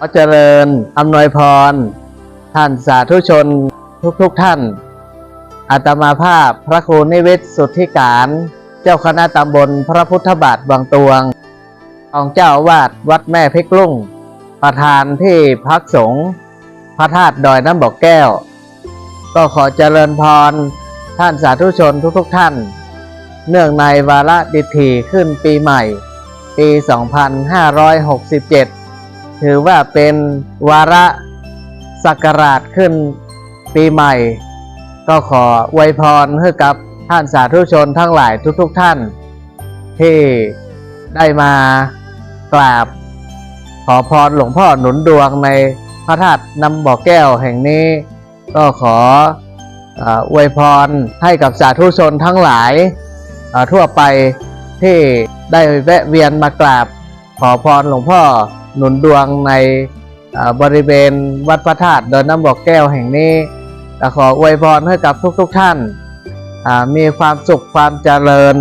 ขอเจริญอำนวยพร ท่านสาธุชนทุกๆทท่าน อาตมาภาพพระครูนิเวศสุทธิการ เจ้าคณะตำบลพระพุทธบาทบางตวงรองเจ้าอาวาดวัดแม่เพิกลุ่ง ประธานที่พักสงฆ์พระธาตุดอยน้ำบอกแก้ว ก็ขอเจริญพร ท่านสาธุชนทุกๆทท่าน เนื่องในวาระดิถีขึ้นปีใหม่ ปี 2567 ถือว่าเป็นวาระสักราชขึ้นปีใหม่ ก็ขออวยพรให้กับท่านสาธุชนทั้งหลายทุกๆทท่าน ที่ได้มากราบ ขอพรหลวงพ่อหนุนดวงในพระธาตุน้ำบ่อแก้วแห่งนี้ ก็ขออวยพรให้กับสาธุชนทั้งหลายทั่วไปที่ได้แวะเวียนมากราบ ขอพรหลวงพ่อ หนุนดวงในบริเวณวัดพระธาตุเดินน้ำบ่อแก้วแห่งนี้ขออวยพรให้กับทุกๆทท่าน มีความสุขความเจริญ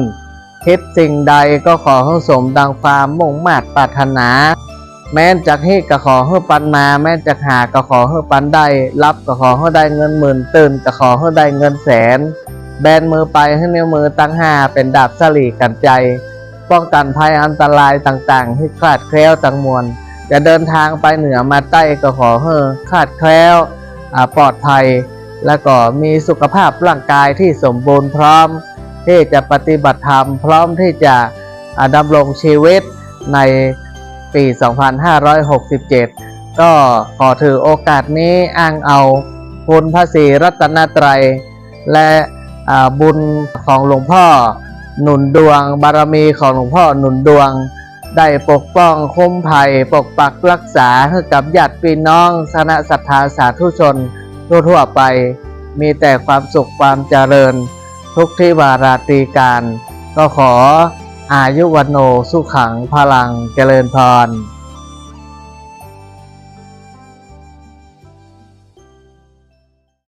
คิดสิ่งใดก็ขอให้สมดังความมุ่งมา่ปรารถนา แม้นจากให้ก็ขอให้ปันมา แม้นจากหาก็ขอให้ปันได้ รับก็ขอให้ได้เงินหมื่นตื่นก็ขอให้ได้เงินแสน แบนมือไปให้นิ้วมือตั้งห้าเป็นดาบสลีกันใจ ป้องกันภัยอันตรายต่างๆ ให้คลาดแคล้วตังมวลจะเดินทางไปเหนือมาใต้ก็ขอให้คลาดแคล้วปลอดภัย แล้วก็มีสุขภาพร่างกายที่สมบูรณ์พร้อม ที่จะปฏิบัติธรรม พร้อมที่จะดำรงชีวิตในปี 2567 ก็ขอถือโอกาสนี้อ้างเอาคุณพระศรีรัตนตรัย และบุญของหลวงพ่อ หนุนดวง บารมีของหลวงพ่อหนุนดวง ได้ปกป้องคุ้มภัย ปกปักรักษาให้กับญาติพี่น้องคณะศรัทธาสาธุชน ทั่วๆไป มีแต่ความสุขความเจริญ ทุกที่วาราตรีการ ก็ขออายุวันโนสุขังพลังเจริญพร